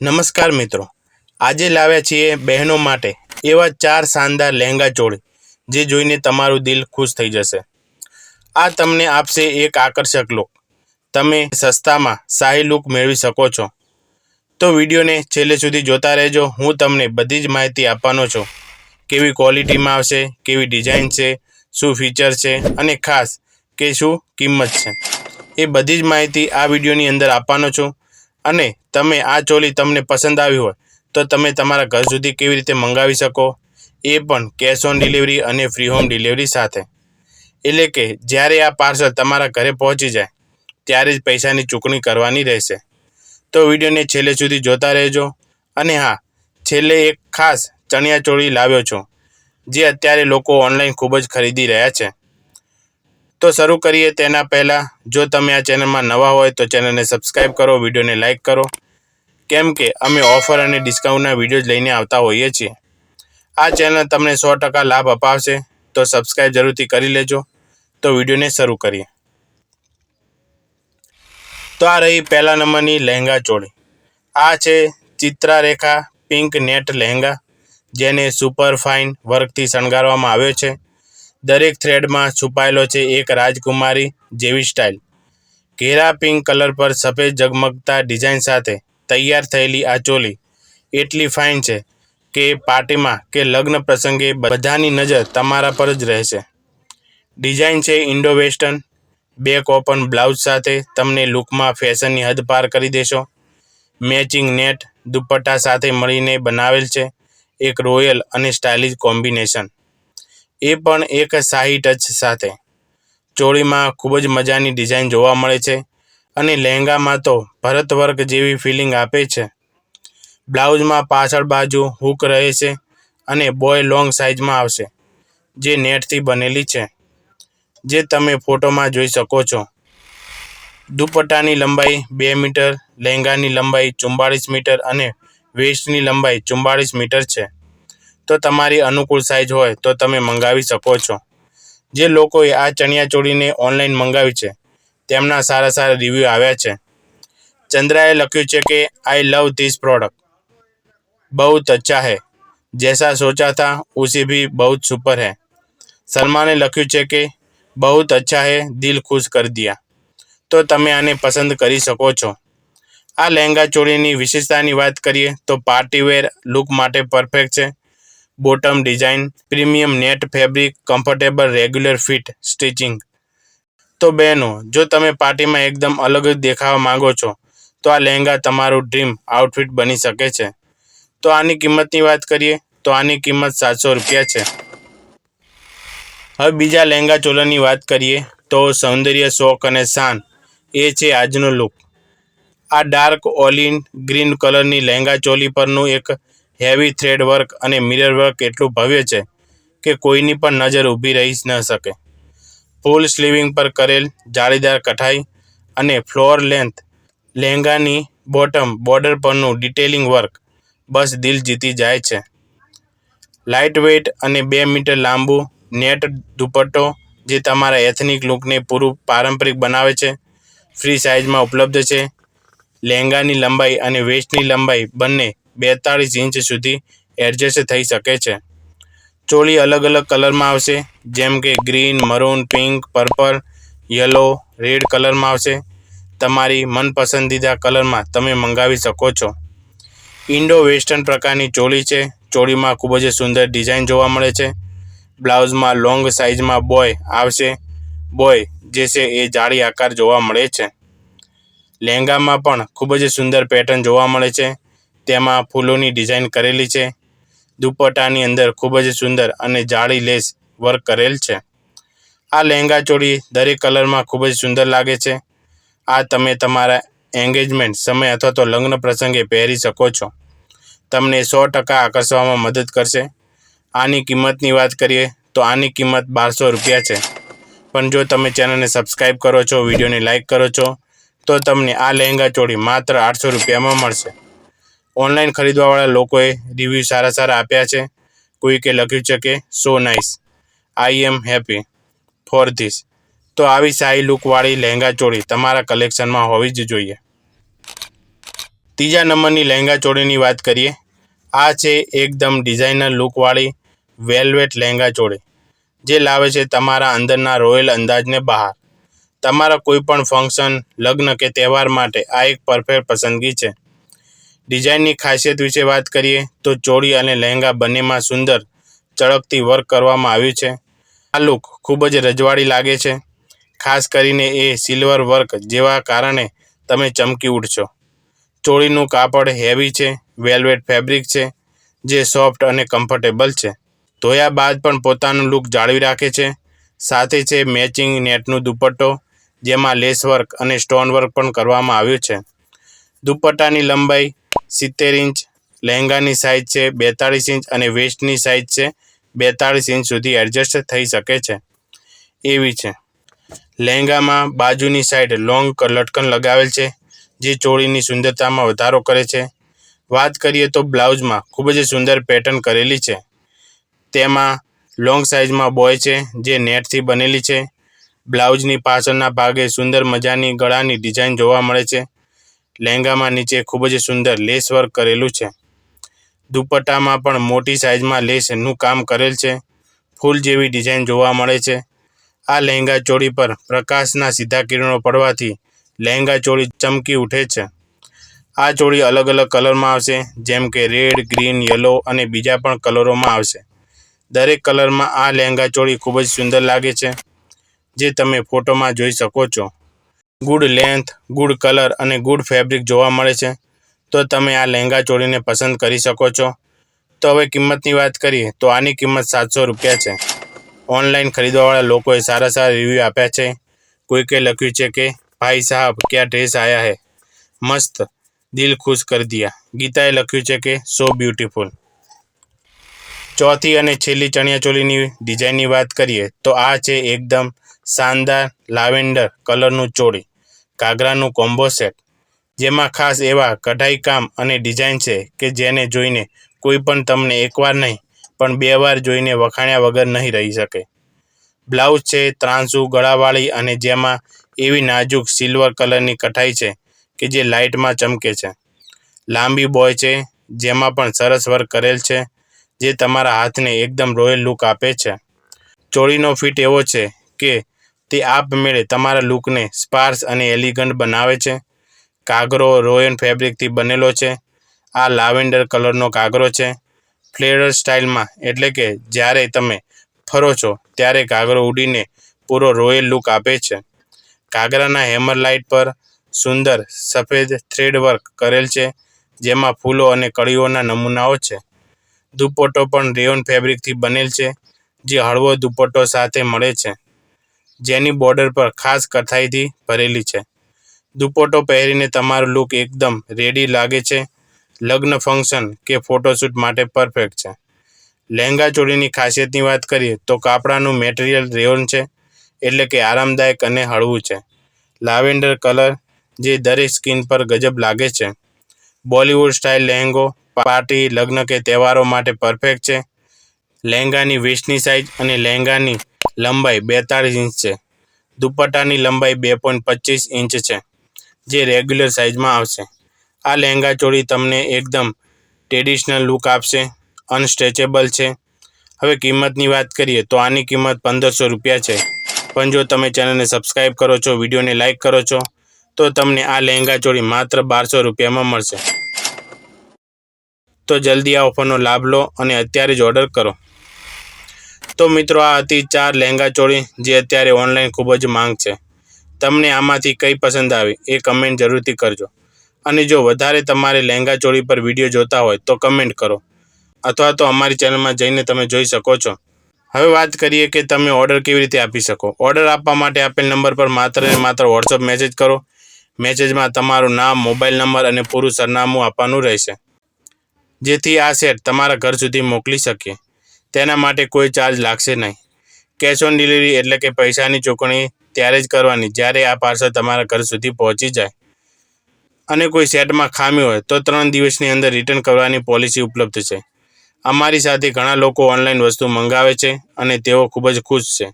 નમસ્કાર મિત્રો. આજે લાવ્યા છીએ બહેનો માટે એવા ચાર શાનદાર લહેંગા ચોળી જે જોઈને તમારું દિલ ખુશ થઈ જશે. આ તમને આપશે એક આકર્ષક લુક તમે સસ્તામાં શાહી લુક મેળવી શકો છો. તો વિડીયોને છેલ્લે સુધી જોતા રહેજો. હું તમને બધી જ માહિતી આપવાનો છું. કેવી ક્વોલિટીમાં આવશે, કેવી ડિઝાઇન છે, શું ફીચર છે અને ખાસ કે શું કિંમત છે. એ બધી જ માહિતી આ વિડીયોની અંદર આપવાનો છું. અને તમે આ ચોલી તમને પસંદ આવી હોય, તો તમે તમારા ઘર સુધી કેવી રીતે મંગાવી શકો? એ પણ કેશ ઓન ડિલિવરી અને ફ્રી હોમ ડિલિવરી સાથે. એટલે કે જ્યારે આ પાર્સલ તમારા ઘરે પહોંચી જાય, ત્યારે જ પૈસાની ચૂકવણી કરવાની રહેશે. તો વિડીયોને છેલ્લે સુધી જોતા રહેજો. અને હા, છેલ્લે એક ખાસ ચણિયાચોળી લાવ્યો છું, જે અત્યારે લોકો ઓનલાઈન ખૂબ જ ખરીદી રહ્યા છે. તો શરૂ કરીએ તેના પહેલાં. જો તમે આ ચેનલમાં નવા હોય તો ચેનલને સબસ્ક્રાઈબ કરો, વિડીયોને લાઇક કરો. કેમ કે અમે ઓફર અને ડિસ્કાઉન્ટના વીડિયો લઈને આવતા હોઈએ છીએ. આ ચેનલ તમને સો ટકા લાભ અપાવશે. તો સબસ્ક્રાઈબ જરૂરથી કરી લેજો. તો વિડીયોને શરૂ કરીએ. તો આ રહી પહેલા નંબરની લહેંગા ચોળી. આ છે ચિત્રારેખા પિંક નેટ લહેંગા, જેને સુપર ફાઇન વર્કથી શણગારવામાં આવ્યો છે. દરેક થ્રેડમાં છુપાયેલો છે એક રાજકુમારી જેવી સ્ટાઇલ. ઘેરા પિંક કલર પર સફેદ ઝગમગતા ડિઝાઇન સાથે તૈયાર થયેલી આ ચોલી એટલી ફાઇન છે કે પાર્ટીમાં કે લગ્ન પ્રસંગે બધાની નજર તમારા પર જ રહેશે. ડિઝાઇન છે Indo western, back open blouse સાથે તમને લુકમાં ફેશનની હદ પાર કરી દેશો. મેચિંગ નેટ, દુપટ્ટા સાથે મળીને બનાવેલ છે એક રોયલ અને સ્ટાઇલિશ કોમ્બિનેશન. એ પણ એક શાહી ટચ સાથે. ચોળીમાં ખૂબ જ મજાની ડિઝાઇન જોવા મળે છે અને લહેંગામાં તો ભરત વર્ક જેવી ફિલિંગ આપે છે. બ્લાઉઝમાં પાછળ બાજુ હૂક રહે છે અને બોય લોંગ સાઇઝમાં આવશે, જે નેટથી બનેલી છે, જે તમે ફોટોમાં જોઈ શકો છો. દુપટ્ટાની લંબાઈ બે મીટર, લહેંગાની લંબાઈ ચુમ્બાળીસ મીટર અને વેસ્ટની લંબાઈ ચુમ્બાળીસ મીટર છે. તો તમારી અનુકૂળ સાઇઝ હોય તો તમે મંગાવી શકો છો. જે લોકોએ આ ચણિયાચોળીને ઓનલાઈન મંગાવી છે, તેમના સારા સારા રિવ્યૂ આવ્યા છે. ચંદ્રાએ લખ્યું છે કે આઈ લવ ધીસ પ્રોડક્ટ બહુ અચ્છા હૈ. જૈસા સોચા થા, ઉસી ભી બહુ સુપર હૈ. સલમાને લખ્યું છે કે બહુ અચ્છા હૈ, દિલ ખુશ કર દિયા. તો તમે આને પસંદ કરી શકો છો. આ લહેંગા ચોળીની વિશેષતાની વાત કરીએ તો પાર્ટીવેર લુક માટે પરફેક્ટ છે. Bottom design, premium net fabric, comfortable regular fit, stitching. તો બહેનો, જો તમે પાર્ટીમાં એકદમ અલગ જ દેખાવા માંગો છો, તો આ લહેંગા તમારું ડ્રીમ આઉટફિટ બની શકે છે. તો આની કિંમતની વાત કરીએ, તો આની કિંમત સાતસો રૂપિયા છે. હવે બીજા લહેંગા ચોલાની વાત કરીએ, તો સૌંદર્ય શોખ અને શાન, એ છે આજનો લુક આ ડાર્ક ઓલિન ગ્રીન કલરની લહેંગા ચોલી પરનું એક હેવી થ્રેડ વર્ક અને મિરર વર્ક એટલું ભવ્ય છે કે કોઈની પણ નજર ઊભી રહી ન શકે. ફૂલ સ્લીવિંગ પર કરેલ જાળીદાર કઠાઈ અને ફ્લોર લેન્થ લહેંગાની બોટમ બોર્ડર પરનું ડિટેલિંગ વર્ક બસ દિલ જીતી જાય છે. લાઇટ વેઇટ અને બે મીટર લાંબુ નેટ દુપટ્ટો જે તમારા એથનિક લુકને પૂરું પારંપરિક બનાવે છે ફ્રી સાઇઝમાં ઉપલબ્ધ છે. લહેંગાની લંબાઈ અને વેસ્ટની લંબાઈ બંને બેતાળીસ ઇંચ સુધી એડજસ્ટ થઈ શકે છે. ચોળી અલગ અલગ કલરમાં આવશે, જેમ કે green, maroon, pink, purple, yellow, red કલરમાં આવશે. તમારી મનપસંદીદા કલરમાં તમે મંગાવી શકો છો. ઇન્ડો વેસ્ટર્ન પ્રકારની ચોળી છે. ચોળીમાં ખૂબ જ સુંદર ડિઝાઇન જોવા મળે છે. બ્લાઉઝમાં લોંગ સાઇઝમાં બોય આવશે. બોય જે છે એ જાળી આકાર જોવા મળે છે. લહેંગામાં પણ ખૂબ જ સુંદર પેટર્ન જોવા મળે છે. તેમાં ફૂલોની ડિઝાઇન કરેલી છે. દુપટ્ટાની અંદર ખૂબ જ સુંદર અને જાળી લેસ વર્ક કરેલ છે. આ લહેંગા ચોળી દરેક કલરમાં ખૂબ જ સુંદર લાગે છે. આ તમે તમારા એન્ગેજમેન્ટ સમય અથવા તો લગ્ન પ્રસંગે પહેરી શકો છો. તમને સો ટકા આકર્ષવામાં મદદ કરશે. આની કિંમતની વાત કરીએ તો આની કિંમત બારસો રૂપિયા છે. પણ જો તમે ચેનલને સબસ્ક્રાઈબ કરો છો, વિડીયોને લાઇક કરો છો, તો તમને આ લહેંગા ચોળી માત્ર આઠસો રૂપિયામાં મળશે. ઓનલાઈન ખરીદવાવાળા લોકોએ રિવ્યૂ સારા સારા આપ્યા છે. કોઈકે લખ્યું છે કે, so nice. I am happy. For this. તો આવી શાહી લુકવાળી લહેંગા ચોળી તમારા કલેક્શનમાં હોવી જ જોઈએ. ત્રીજા નંબરની લહેંગા ચોળીની વાત કરીએ. આ છે એકદમ ડિઝાઇનર લુકવાળી વેલ્વેટ લહેંગા ચોળી, જે લાવે છે તમારા અંદરના રોયલ અંદાજને બહાર. તમારા કોઈ પણ ફંક્શન, લગ્ન કે તહેવાર માટે આ એક પરફેક્ટ પસંદગી છે. ડિઝાઇનની ખાસિયત વિશે વાત કરીએ તો ચોળી અને લહેંગા બંનેમાં સુંદર, ચળકતી વર્ક કરવામાં આવ્યું છે. આ લુક ખૂબ જ રજવાડી લાગે છે. ખાસ કરીને એ સિલ્વર વર્ક જેવા કારણે તમે ચમકી ઉઠશો. ચોળીનું કાપડ હેવી છે, વેલ્વેટ ફેબ્રિક છે, જે સોફ્ટ અને કમ્ફર્ટેબલ છે. ધોયા બાદ પણ પોતાનું લુક જાળવી રાખે છે. સાથે છે મેચિંગ નેટનું દુપટ્ટો, જેમાં લેસ વર્ક અને સ્ટોન વર્ક પણ કરવામાં આવ્યું છે. દુપટ્ટાની લંબાઈ સિત્તેર ઇંચ લહેંગાની સાઇઝ છે બેતાળીસ ઇંચ અને વેસ્ટની સાઇઝ છે બેતાળીસ ઇંચ સુધી એડજસ્ટ થઈ શકે છે. એવી છે. લહેંગામાં બાજુની સાઈડ લોંગ લટકન લગાવેલ છે, જે ચોળીની સુંદરતામાં વધારો કરે છે. વાત કરીએ તો બ્લાઉઝમાં ખૂબ જ સુંદર પેટર્ન કરેલી છે. તેમાં લોંગ સાઇઝમાં બોય છે, જે નેટથી બનેલી છે. બ્લાઉઝની પાછળના ભાગે સુંદર મજાની ગળાની ડિઝાઇન જોવા મળે છે. લહેંગામાં નીચે ખૂબ જ સુંદર લેસ વર્ક કરેલું છે. દુપટ્ટામાં પણ મોટી સાઇઝમાં લેસનું કામ કરેલ છે. ફૂલ જેવી ડિઝાઇન જોવા મળે છે. આ લહેંગા ચોળી પર પ્રકાશના સીધા કિરણો પડવાથી લહેંગા ચોળી ચમકી ઉઠે છે. આ ચોળી અલગ અલગ કલરમાં આવશે, જેમ કે રેડ, ગ્રીન, યલો અને બીજા પણ કલરોમાં આવશે. દરેક કલરમાં આ લહેંગા ચોળી ખૂબ જ સુંદર લાગે છે, જે તમે ફોટોમાં જોઈ શકો છો. ગુડ લેન્થ ગુડ કલર અને ગુડ ફેબ્રિક જોવા મળે છે. તો તમે આ લહેંગા ચોળીને પસંદ કરી શકો છો. તો હવે કિંમતની વાત કરીએ, તો આની કિંમત સાતસો રૂપિયા છે. ઓનલાઈન ખરીદવાવાળા લોકોએ સારા સારા રિવ્યૂ આપ્યા છે. કોઈકે લખ્યું છે કે, ભાઈ સાહેબ, ક્યાં ડ્રેસ આયા હે? મસ્ત, દિલ ખુશ કરી દિયા. ગીતાએ લખ્યું છે કે સો બ્યુટીફુલ ચોથી અને છેલ્લી ચણિયાચોલીની ડિઝાઇનની વાત કરીએ, તો આ છે એકદમ શાનદાર લાવેન્ડર કલરનું ચોળી. ઘાઘરાનું કોમ્બો સેટ. જેમાં ખાસ એવા કઢાઈ કામ અને ડિઝાઇન છે કે જેને જોઈને કોઈ પણ તમને એકવાર નહીં, પણ બે વાર જોઈને વખાણ્યા વગર નહીં રહી શકે. બ્લાઉઝ છે, ત્રાંસુ, ગળાવાળી અને જેમાં એવી નાજુક સિલ્વર કલરની કઢાઈ છે કે જે લાઇટમાં ચમકે છે. લાંબી બોય છે, જેમાં પણ સરસ વર્ક કરેલ છે, જે તમારા હાથને એકદમ રોયલ લુક આપે છે. ચોળીનો ફિટ એવો છે કે તે આપમેળે તમારા લુકને સ્પાર્સ અને એલિગન્ટ બનાવે છે. કાગરો રોયન ફેબ્રિકથી બનેલો છે. આ લાવેન્ડર કલરનો કાગરો છે. ફ્લેરર સ્ટાઇલમાં એટલે કે જ્યારે તમે ફરો છો ત્યારે કાગરો ઉડીને પૂરો રોયલ લુક આપે છે. કાગરાના હેમર લાઇટ પર સુંદર સફેદ થ્રેડ વર્ક કરેલ છે, જેમાં ફૂલો અને કળીઓના નમૂનાઓ છે. દુપટ્ટો પણ રેયોન ફેબ્રિકથી બનેલ છે, જે હળવો દુપટ્ટો સાથે મળે છે. જેની બોર્ડર પર ખાસ કથાઈથી ભરેલી છે. દુપટ્ટો પહેરીને તમારું લુક એકદમ રેડી લાગે છે. લગ્ન ફંક્શન કે ફોટોશૂટ માટે પરફેક્ટ છે. લહેંગા ચોળીની ખાસિયતની વાત કરીએ તો કાપડાનું મેટેરિયલ રેયોન છે, એટલે કે આરામદાયક અને હળવું છે. લાવેન્ડર કલર જે દરેક સ્કિન પર ગજબ લાગે છે. બોલિવૂડ સ્ટાઇલ લહેંગો પાર્ટી લગ્ન કે તહેવારો માટે પરફેક્ટ છે. લહેંગાની વેસ્ટની સાઇઝ અને લહેંગાની લંબાઈ બેતાળીસ ઇંચ છે. દુપટ્ટાની લંબાઈ બે પોઈન્ટ પચીસ ઇંચ છે, જે રેગ્યુલર સાઇઝમાં આવશે. આ લહેંગા ચોળી તમને એકદમ ટ્રેડિશનલ લુક આપશે, અનસ્ટ્રેચેબલ છે. હવે કિંમતની વાત કરીએ તો આની કિંમત પંદરસો રૂપિયા છે. પણ જો તમે ચેનલને સબસ્ક્રાઈબ કરો છો, વિડીયોને લાઇક કરો છો, તો તમને આ લહેંગા ચોળી માત્ર બારસો રૂપિયામાં મળશે. તો જલ્દી આ ઓફરનો લાભ લો અને અત્યારે જ ઓર્ડર કરો. તો મિત્રો આ હતી ચાર લહેંગા ચોળી, જે અત્યારે ઓનલાઈન ખૂબ જ માંગ છે. તમને આમાંથી કઈ પસંદ આવી એ કમેન્ટ જરૂરથી કરજો. અને જો વધારે તમારે લહેંગા ચોળી પર વીડિયો જોતા હોય તો કમેન્ટ કરો. અથવા તો અમારી ચેનલમાં જઈને તમે જોઈ શકો છો. હવે વાત કરીએ કે તમે ઓર્ડર કેવી રીતે આપી શકો. ઓર્ડર આપવા માટે આપેલ નંબર પર માત્ર ને માત્ર વોટ્સઅપ મેસેજ કરો. મેસેજમાં તમારું નામ મોબાઈલ નંબર અને પૂરું સરનામું આપવાનું રહેશે. જેથી આ સેટ તમારા ઘર સુધી મોકલી શકીએ. તેના માટે કોઈ ચાર્જ લાગશે નહીં. કેશ ઓન ડિલિવરી એટલે કે પૈસાની ચૂકવણી ત્યારે જ કરવાની, જ્યારે આ પાર્સલ તમારા ઘર સુધી પહોંચી જાય. અને કોઈ સેટમાં ખામી હોય તો ત્રણ દિવસની અંદર રિટર્ન કરવાની પોલિસી ઉપલબ્ધ છે. અમારી સાથે ઘણા લોકો ઓનલાઈન વસ્તુ મંગાવે છે અને તેઓ ખૂબ જ ખુશ છે.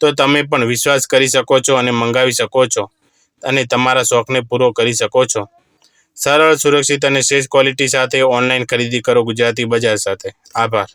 તો તમે પણ વિશ્વાસ કરી શકો છો અને મંગાવી શકો છો અને તમારા શોખને પૂરો કરી શકો છો. સરળ, સુરક્ષિત અને શ્રેષ્ઠ ક્વોલિટી સાથે ઓનલાઈન ખરીદી કરો ગુજરાતી બજાર સાથે. આભાર.